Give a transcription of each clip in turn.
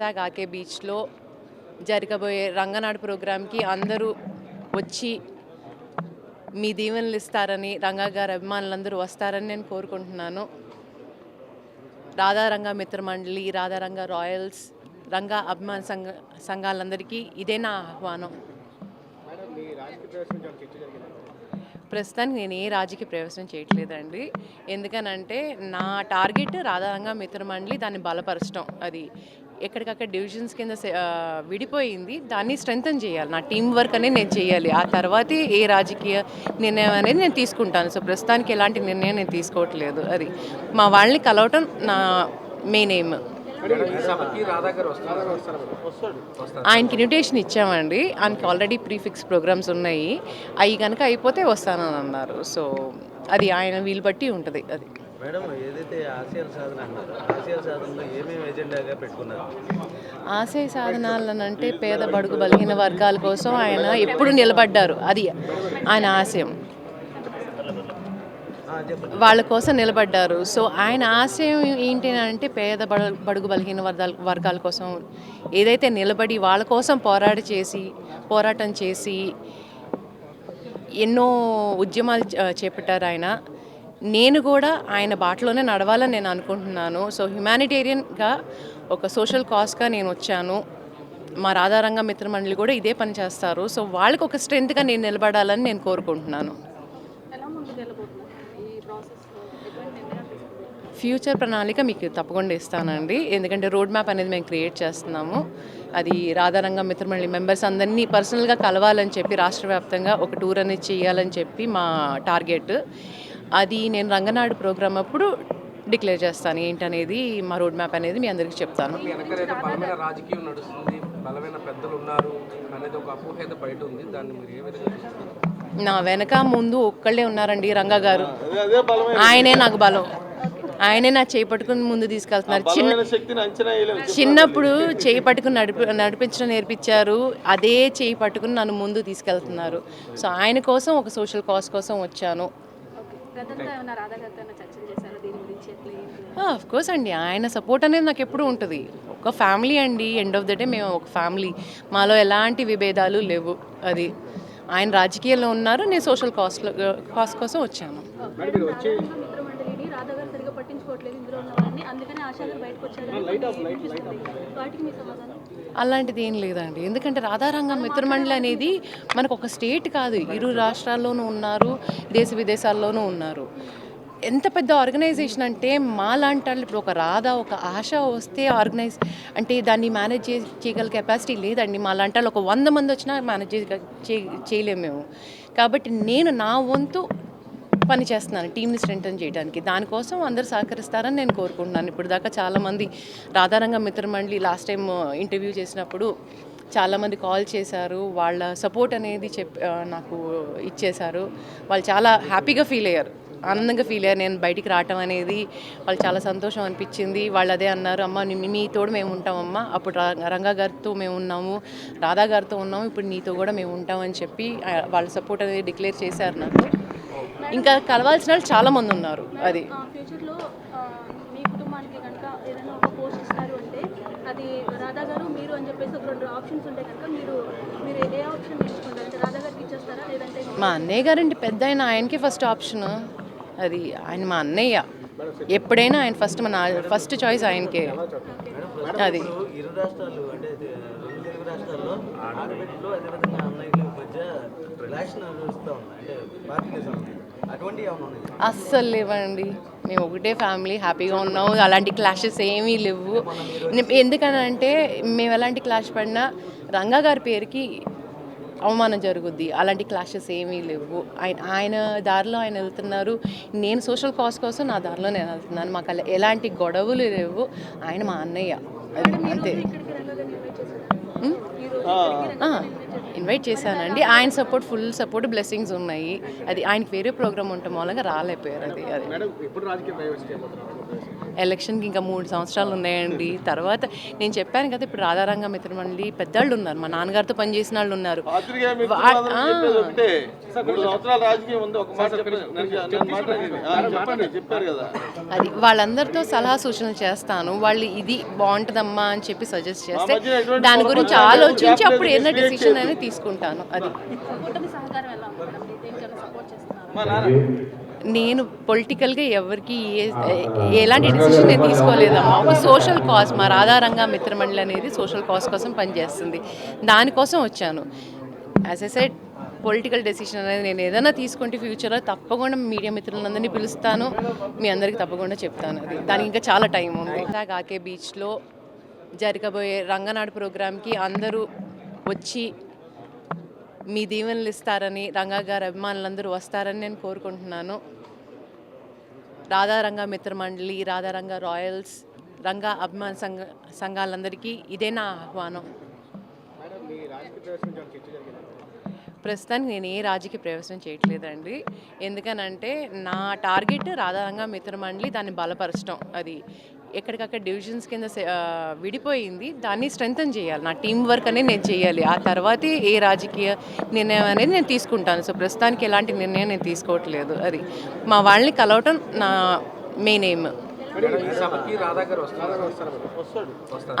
వైజాగ్ ఆకే బీచ్లో జరగబోయే రంగనాడు ప్రోగ్రాంకి అందరూ వచ్చి మీ దీవెనలు ఇస్తారని రంగా గారి అభిమానులందరూ వస్తారని నేను కోరుకుంటున్నాను. రాధారంగ మిత్రమండలి రాధారంగ రాయల్స్ రంగా అభిమాన సంఘ సంఘాలందరికీ ఇదే నా ఆహ్వానం. ప్రస్తుతానికి నేను ఏ రాజకీయ ప్రవేశం చేయట్లేదండి. ఎందుకనంటే నా టార్గెట్ రాధారంగ మిత్రమండలి దాన్ని బలపరచడం అది ఎక్కడికక్కడ డివిజన్స్ కింద విడిపోయింది. దాన్ని స్ట్రెంగ్తన్ చేయాలి. నా టీం వర్క్ అనేది నేను చేయాలి. ఆ తర్వాతే ఏ రాజకీయ నిర్ణయం అనేది నేను తీసుకుంటాను. సో ప్రస్తుతానికి ఎలాంటి నిర్ణయం నేను తీసుకోవట్లేదు. అది మా వాళ్ళని కలవటం నా మెయిన్ ఎయిమ్. ఆయనకి ఇన్విటేషన్ ఇచ్చామండి. ఆయనకి ఆల్రెడీ ప్రీఫిక్స్ ప్రోగ్రామ్స్ ఉన్నాయి. అవి కనుక అయిపోతే వస్తానని అన్నారు. సో అది ఆయన వీలు బట్టి ఉంటుంది. అది. మేడం ఏదైతే ఆసియన్ సాధన అన్నారు ఆసియన్ సాధనలో ఏమేమి ఎజెండాగా పెట్టుకున్నారు? ఆశయ సాధనాలనంటే పేద బడుగు బలిగిన వర్గాల కోసం ఆయన ఎప్పుడు నిలబడ్డారు. అది ఆయన ఆశయం. వాళ్ళ కోసం నిలబడ్డారు. సో ఆయన ఆశయం ఏంటి అంటే పేద బడు- బడుగు బలహీన వర్గాల వర్గాల కోసం ఏదైతే నిలబడి వాళ్ళ కోసం పోరాట చేసి పోరాటం చేసి ఎన్నో ఉద్యమాలు చేపట్టారు ఆయన. నేను కూడా ఆయన బాటలోనే నడవాలని నేను అనుకుంటున్నాను. సో హ్యుమానిటేరియన్గా ఒక సోషల్ కాస్గా నేను వచ్చాను. మా రాధారంగ మిత్రమండలి కూడా ఇదే పని చేస్తారు. సో వాళ్ళకి ఒక స్ట్రెంత్గా నేను నిలబడాలని నేను కోరుకుంటున్నాను. ఫ్యూచర్ ప్రణాళిక మీకు తప్పకుండా ఇస్తానండి. ఎందుకంటే రోడ్ మ్యాప్ అనేది మేము క్రియేట్ చేస్తున్నాము. అది రాధారంగ మిత్రమండలి మెంబర్స్ అందరినీ పర్సనల్గా కలవాలని చెప్పి రాష్ట్ర వ్యాప్తంగా ఒక టూర్ అనేది చేయాలని చెప్పి మా టార్గెట్ అది నేను రంగనాడు ప్రోగ్రామ్ అప్పుడు డిక్లేర్ చేస్తాను. ఏంటనేది మా రోడ్ మ్యాప్ అనేది మీ అందరికీ చెప్తాను. మీ వెనకరైతే బలమైన రాజకీయం నడుస్తుంది. బలమైన పెద్దలు ఉన్నారు అనేది ఒక అపోహ అయితే బయట ఉంది. దాన్ని మీరు ఏ విధంగా చూస్తారు నా వెనక ముందు ఒక్కళ్ళే ఉన్నారండి రంగా గారు. ఆయనే నాకు బలం. ఆయనే నా చేయి పట్టుకుని ముందు తీసుకెళ్తున్నారు. చిన్న శక్తిని అంచనా వేయలేము చిన్నప్పుడు చేయి పట్టుకుని నడిపి నడిపించడం నేర్పించారు. అదే చేయి పట్టుకుని నన్ను ముందు తీసుకెళ్తున్నారు. సో ఆయన కోసం ఒక సోషల్ కాజ్ కోసం వచ్చాను. ఆఫ్ కోర్స్ అండి. ఆయన సపోర్ట్ అనేది నాకు ఎప్పుడూ ఉంటుంది. ఒక ఫ్యామిలీ అండి. ఎండ్ ఆఫ్ ద డే మేము ఒక ఫ్యామిలీ మాలో ఎలాంటి విభేదాలు లేవు. అది ఆయన రాజకీయాల్లో ఉన్నారు. నేను సోషల్ కాస్ట్లో కాస్ట్ కోసం వచ్చాను మేడం రాధారంగ మిత్ర మండలిని రాధా గారు సరిగా పట్టించుకోవట్లేదు ఇందులో ఉన్న వారిని అందుకని ఆశా గారు బయటకు వచ్చారని వినిపిస్తుంది వాటికి మీ సమాధానం అలాంటిది ఏం లేదండి. ఎందుకంటే రాధారంగం మిత్రమండలి అనేది మనకు ఒక స్టేట్ కాదు. ఇరు రాష్ట్రాల్లోనూ ఉన్నారు దేశ విదేశాల్లోనూ ఉన్నారు. ఎంత పెద్ద ఆర్గనైజేషన్ అంటే మా లాంటి వాళ్ళు ఇప్పుడు ఒక రాధా ఒక ఆశ వస్తే ఆర్గనైజ్ అంటే దాన్ని మేనేజ్ చేయగల కెపాసిటీ లేదండి. మా లాంటి వాళ్ళు ఒక వంద మంది వచ్చినా మేనేజ్ చేయలేము మేము. కాబట్టి నేను నా వంతు పని చేస్తున్నాను టీంని స్ట్రెంగ్తన్ చేయడానికి. దానికోసం అందరూ సహకరిస్తారని నేను కోరుకుంటున్నాను. ఇప్పుడు దాకా చాలామంది రాధారంగ మిత్రమండలి లాస్ట్ టైం ఇంటర్వ్యూ చేసినప్పుడు చాలామంది కాల్ చేశారు. వాళ్ళ సపోర్ట్ అనేది చెప్ నాకు ఇచ్చేశారు. వాళ్ళు చాలా హ్యాపీగా ఫీల్ అయ్యారు. ఆనందంగా ఫీల్ అయ్యారు. నేను బయటికి రావటం అనేది వాళ్ళు చాలా సంతోషం అనిపించింది. వాళ్ళు అదే అన్నారు అమ్మ నీ- మీ తోడు మేము ఉంటామమ్మా అప్పుడు రంగా గారితో మేము ఉన్నాము. రాధా గారితో ఉన్నాము. ఇప్పుడు నీతో కూడా మేము ఉంటామని చెప్పి వాళ్ళ సపోర్ట్ అనేది డిక్లేర్ చేశారు నాకు. ఇంకా కలవాల్సిన వాళ్ళు చాలా మంది ఉన్నారు. అది. మీ కుటుంబానికి కనుక ఏదైనా ఒక పోస్ట్ ఇస్తారు అంటే అది రాధా గారు మీరు అని చెప్పేసి ఒక రెండు ఆప్షన్స్ ఉంటాయి కనుక మీరు మీరు ఏ ఆప్షన్ తీసుకుంటారు? అంటే రాధా గారికి ఇచ్చేస్తారా? లేదంటే మా అన్నయ్య గారంటే పెద్ద ఆయన ఆయనకి ఫస్ట్ ఆప్షన్ అది ఆయన మా అన్నయ్య. ఎప్పుడైనా ఆయన ఫస్ట్ మన ఫస్ట్ చాయిస్ ఆయనకే. అది. ఇప్పుడు ఇరు రాష్ట్రాలు అంటే ఇది రెండు తెలుగు రాష్ట్రాల్లో ఆడబిడ్డలు అదేవిధంగా అన్నయ్యల మధ్య అస్సలు లేవండి. మేము ఒకటే ఫ్యామిలీ హ్యాపీగా ఉన్నాము. అలాంటి క్లాషెస్ ఏమీ లేవు. ఎందుకనంటే మేము ఎలాంటి క్లాష్ పడినా రంగా గారి పేరుకి అవమానం జరుగుద్ది. అలాంటి క్లాషెస్ ఏమీ లేవు. ఆయన ఆయన దారిలో ఆయన వెళ్తున్నారు. నేను సోషల్ కాజ్ కోసం నా దారిలో నేను వెళ్తున్నాను. మాకు ఎలాంటి గొడవలు లేవు. ఆయన మా అన్నయ్య. అది అంతే. ఇన్వైట్ చేశానండి. ఆయన సపోర్ట్ ఫుల్ సపోర్ట్ బ్లెస్సింగ్స్ ఉన్నాయి. అది ఆయనకి వేరే ప్రోగ్రామ్ ఉండటం మూలంగా రాలేకపోయారు అది అది. ఎలక్షన్కి ఇంకా మూడు సంవత్సరాలు ఉన్నాయండి. తర్వాత నేను చెప్పాను కదా ఇప్పుడు రాధారంగ మిత్రమండలి పెద్దవాళ్ళు ఉన్నారు. మా నాన్నగారితో పనిచేసిన వాళ్ళు ఉన్నారు. అది వాళ్ళందరితో సలహా సూచనలు చేస్తాను. వాళ్ళు ఇది బాగుంటుందమ్మా అని చెప్పి సజెస్ట్ చేస్తే దాని గురించి ఆలోచించి అప్పుడు ఏదైనా డెసిషన్. అనేది తీసుకుంటాను. అది. సహకారం ఎలా నేను పొలిటికల్గా ఎవరికి ఏ ఎలాంటి డెసిషన్ నేను తీసుకోలేదమ్మా. ఒక సోషల్ కాజ్ మా రాధారంగా మిత్రమండలి అనేది సోషల్ కాజ్ కోసం పనిచేస్తుంది. దానికోసం వచ్చాను. As I said political decision అనేది నేను ఏదైనా తీసుకుంటే ఫ్యూచర్లో తప్పకుండా మీడియా మిత్రులందరినీ పిలుస్తాను. మీ అందరికీ తప్పకుండా చెప్తాను అది. దానికి ఇంకా చాలా టైం ఉంది. ఆకే బీచ్లో జరగబోయే రంగనాడు ప్రోగ్రామ్కి అందరూ వచ్చి మీ దీవెనలు ఇస్తారని రంగా గారి అభిమానులందరూ వస్తారని నేను కోరుకుంటున్నాను. రాధారంగ మిత్రమండలి రాధారంగ రాయల్స్ రంగా అభిమాన సంఘ సంఘాలందరికీ ఇదే నా ఆహ్వానం. ప్రస్తుతానికి నేను ఏ రాజకీయ ప్రవేశం చేయట్లేదండి. ఎందుకనంటే నా టార్గెట్ రాధారంగ మిత్రమండలి దాన్ని బలపరచడం అది ఎక్కడికక్కడ డివిజన్స్ కింద విడిపోయింది. దాన్ని స్ట్రెంగ్తన్ చేయాలి. నా టీం వర్క్ అనేది నేను చేయాలి. ఆ తర్వాతే ఏ రాజకీయ నిర్ణయం అనేది నేను తీసుకుంటాను. సో ప్రస్తుతానికి ఎలాంటి నిర్ణయం నేను తీసుకోవట్లేదు. అది మా వాళ్ళని కలవటం నా మెయిన్ ఎయిమ్.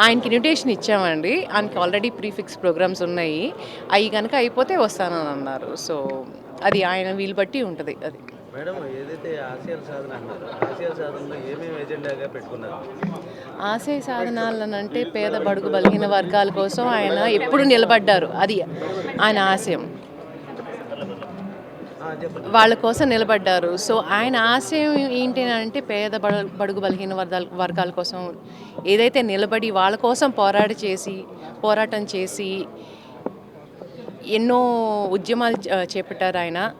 ఆయనకి ఇన్విటేషన్ ఇచ్చామండి. ఆయనకి ఆల్రెడీ ప్రీఫిక్స్ ప్రోగ్రామ్స్ ఉన్నాయి. అవి కనుక అయిపోతే వస్తానని అన్నారు. సో అది ఆయన వీలు బట్టి ఉంటుంది. అది. మేడం ఏదైతే ఆశయాల సాధన అన్నారు సాధనలో ఏమేమి ఎజెండాగా పెట్టుకున్నారు? ఆశయ సాధనాలనంటే పేద బడుగు బలహీన వర్గాల కోసం ఆయన ఎప్పుడు నిలబడ్డారు. అది ఆయన ఆశయం. వాళ్ళ కోసం నిలబడ్డారు. సో ఆయన ఆశయం ఏంటి అంటే పేద బడ- బడుగు బలహీన వర్గాల వర్గాల కోసం ఏదైతే నిలబడి వాళ్ళ కోసం పోరాట చేసి పోరాటం చేసి ఎన్నో ఉద్యమాలు చేపట్టారు ఆయన.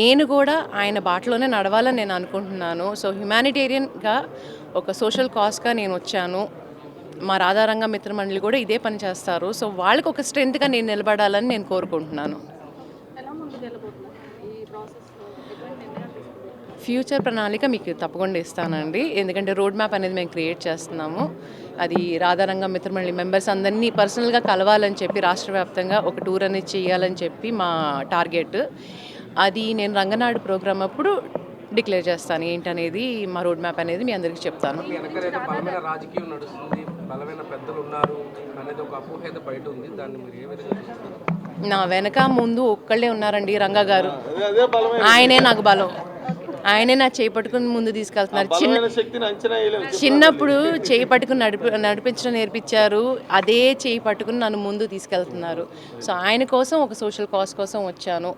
నేను కూడా ఆయన బాటలోనే నడవాలని నేను అనుకుంటున్నాను. సో హ్యుమానిటేరియన్గా ఒక సోషల్ కాజ్గా నేను వచ్చాను. మా రాధారంగ మిత్రమండలి కూడా ఇదే పని చేస్తారు. సో వాళ్ళకి ఒక స్ట్రెంత్గా నేను నిలబడాలని నేను కోరుకుంటున్నాను. ఫ్యూచర్ ప్రణాళిక మీకు తప్పకుండా ఇస్తానండి. ఎందుకంటే రోడ్ మ్యాప్ అనేది మేము క్రియేట్ చేస్తున్నాము. అది రాధారంగం మిత్రమండలి మెంబర్స్ అందరినీ పర్సనల్గా కలవాలని చెప్పి రాష్ట్ర వ్యాప్తంగా ఒక టూర్ అనేది చేయాలని చెప్పి మా టార్గెట్ అది నేను రంగనాడు ప్రోగ్రామ్ అప్పుడు డిక్లేర్ చేస్తాను. ఏంటనేది మా రోడ్ మ్యాప్ అనేది మీ అందరికీ చెప్తాను. మీ వెనకైతే బలమైన రాజకీయం నడుస్తుంది బలమైన పెద్దలు ఉన్నారు అనేది ఒక అపోహ అయితే బయట ఉంది. దాన్ని మీరు ఏ విధంగా చూస్తారు? నా వెనక ముందు ఒక్కళ్ళే ఉన్నారండి రంగా గారు. ఆయనే నాకు బలం. ఆయనే నా చేయి పట్టుకుని ముందు తీసుకెళ్తున్నారు. చిన్న బలమైన శక్తిని అంచనా వేయలేము చిన్నప్పుడు చేయి పట్టుకుని నడిపి నడిపించడం నేర్పించారు. అదే చేయి పట్టుకుని నన్ను ముందు తీసుకెళ్తున్నారు. సో ఆయన కోసం ఒక సోషల్ కాజ్ కోసం వచ్చాను.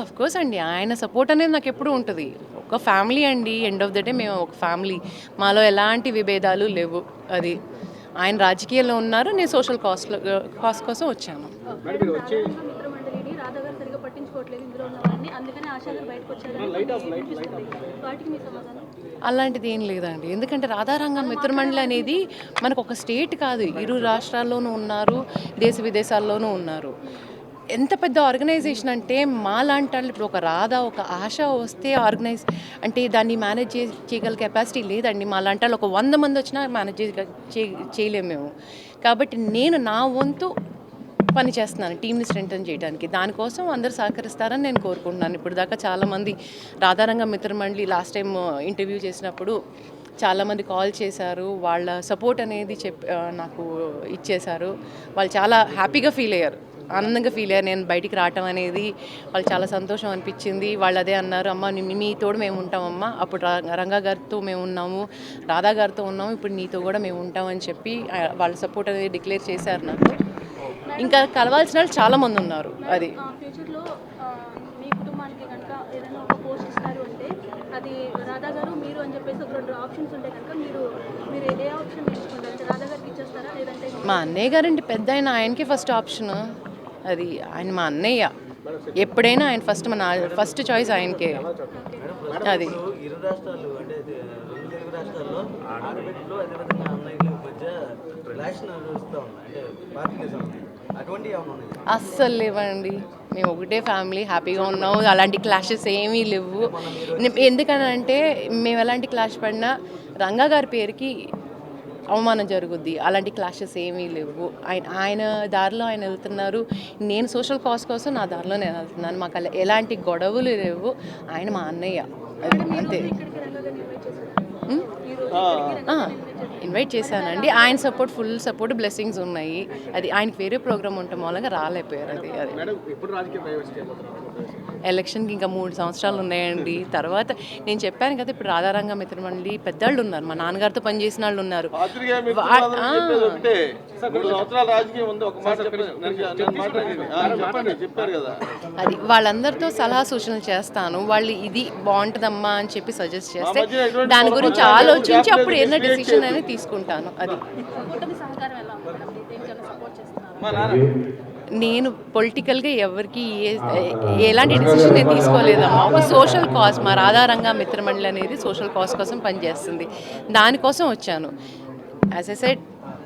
ఆఫ్ కోర్స్ అండి. ఆయన సపోర్ట్ అనేది నాకు ఎప్పుడూ ఉంటుంది. ఒక ఫ్యామిలీ అండి. ఎండ్ ఆఫ్ ద డే మేము ఒక ఫ్యామిలీ మాలో ఎలాంటి విభేదాలు లేవు. అది ఆయన రాజకీయాల్లో ఉన్నారు. నేను సోషల్ కాస్ట్ కాస్ట్ కోసం వచ్చాను. అందుకనే బయటకు. వాటికి మీ సమాధానం? అలాంటిది ఏం లేదండి. ఎందుకంటే రాధారంగం మిత్రమండలి అనేది మనకు ఒక స్టేట్ కాదు. ఇరు రాష్ట్రాల్లోనూ ఉన్నారు దేశ విదేశాల్లోనూ ఉన్నారు. ఎంత పెద్ద ఆర్గనైజేషన్ అంటే మా లాంటి వాళ్ళు ఇప్పుడు ఒక రాధా ఒక ఆశ వస్తే ఆర్గనైజ్ అంటే దాన్ని మేనేజ్ చే చేయగల కెపాసిటీ లేదండి. మా లాంటి వాళ్ళు ఒక వంద మంది వచ్చినా మేనేజ్ చేయలేము మేము. కాబట్టి నేను నా వంతు పని చేస్తున్నాను టీంని స్ట్రెంగ్తన్ చేయడానికి. దానికోసం అందరు సహకరిస్తారని నేను కోరుకుంటున్నాను. ఇప్పుడు దాకా చాలామంది రాధారంగ మిత్రమండలి లాస్ట్ టైం ఇంటర్వ్యూ చేసినప్పుడు చాలామంది కాల్ చేశారు. వాళ్ళ సపోర్ట్ అనేది చెప్ నాకు ఇచ్చేశారు. వాళ్ళు చాలా హ్యాపీగా ఫీల్ అయ్యారు. ఆనందంగా ఫీల్ అయ్యారు. నేను బయటికి రావటం అనేది వాళ్ళు చాలా సంతోషం అనిపించింది. వాళ్ళు అదే అన్నారు అమ్మ మీతోడు మీ తోడు మేము ఉంటామమ్మా. అప్పుడు రంగా గారితో మేము ఉన్నాము. రాధా గారితో ఉన్నాము. ఇప్పుడు నీతో కూడా మేము ఉంటామని చెప్పి వాళ్ళ సపోర్ట్ అనేది డిక్లేర్ చేశారు నాకు. ఇంకా కలవాల్సిన వాళ్ళు చాలా మంది ఉన్నారు. అది. మీ కుటుంబానికి కనుక ఏదైనా ఒక పోస్ట్ ఇస్తారు అంటే అది రాధా గారు మీరు అని చెప్పేసి ఒక రెండు ఆప్షన్స్ ఉంటాయి కనుక మీరు మీరు ఏ ఆప్షన్ ఎంచుకుంటారు అంటే రాధా గారికి ఇచ్చేస్తారా? లేదంటే మా అన్నయ్య గారంటే పెద్ద ఆయన ఆయనకి ఫస్ట్ ఆప్షన్. అది ఆయన మా అన్నయ్య. ఎప్పుడైనా ఆయన ఫస్ట్ మన ఫస్ట్ చాయిస్ ఆయనకే. అది. ఇప్పుడు ఇరు రాష్ట్రాలు అంటే రెండు తెలుగు రాష్ట్రాల్లో ఆడబిడ్డలు అదేవిధంగా అన్నయ్యల మధ్య రిలేషన్ నడుస్తూ ఉంది. అంటే పార్టీకి అస్సలు లేవండి. మేము ఒకటే ఫ్యామిలీ హ్యాపీగా ఉన్నాం. అలాంటి క్లాషెస్ ఏమీ లేవు. ఎందుకనంటే మేము ఎలాంటి క్లాష్ పడినా రంగా గారి పేరుకి అవమానం జరుగుద్ది. అలాంటి క్లాషెస్ ఏమీ లేవు. ఆయన ఆయన దారిలో ఆయన వెళ్తున్నారు. నేను సోషల్ కాజ్ కోసం నా దారిలో నేను వెళ్తున్నాను. మాకు అలా ఎలాంటి గొడవలు లేవు. ఆయన మా అన్నయ్య. అది అంతే. ఇన్వైట్ చేశానండి. ఆయన సపోర్ట్ ఫుల్ సపోర్ట్ బ్లెస్సింగ్స్ ఉన్నాయి. అది ఆయనకి వేరే ప్రోగ్రామ్ ఉండటం మూలంగా రాలేకపోయారు. అది అది. ఎలక్షన్కి ఇంకా మూడు సంవత్సరాలు ఉన్నాయండి. తర్వాత నేను చెప్పాను కదా ఇప్పుడు రాధారంగ మిత్రమండలి పెద్దవాళ్ళు ఉన్నారు. మా నాన్నగారితో పనిచేసిన వాళ్ళు ఉన్నారు. అది వాళ్ళందరితో సలహా సూచనలు చేస్తాను. వాళ్ళు ఇది బాగుంటుందమ్మా అని చెప్పి సజెస్ట్ చేస్తే దాని గురించి ఆలోచించి అప్పుడు ఏదైనా డెసిషన్. అనేది తీసుకుంటాను. అది. మా నాన్న. నేను పొలిటికల్గా ఎవరికి ఏ ఎలాంటి డిసిషన్ నేను తీసుకోలేదమ్మా ఒక సోషల్ కాజ్ మా రాధారంగా మిత్రమండలి అనేది సోషల్ కాజ్ కోసం పనిచేస్తుంది. దానికోసం వచ్చాను. As I said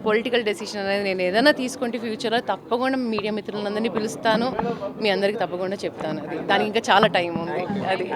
political decision అనేది నేను ఏదైనా తీసుకుంటే ఫ్యూచర్లో తప్పకుండా మీడియా మిత్రులందరినీ పిలుస్తాను. మీ అందరికీ తప్పకుండా చెప్తాను. అది దానికి ఇంకా చాలా టైం ఉంది. అది.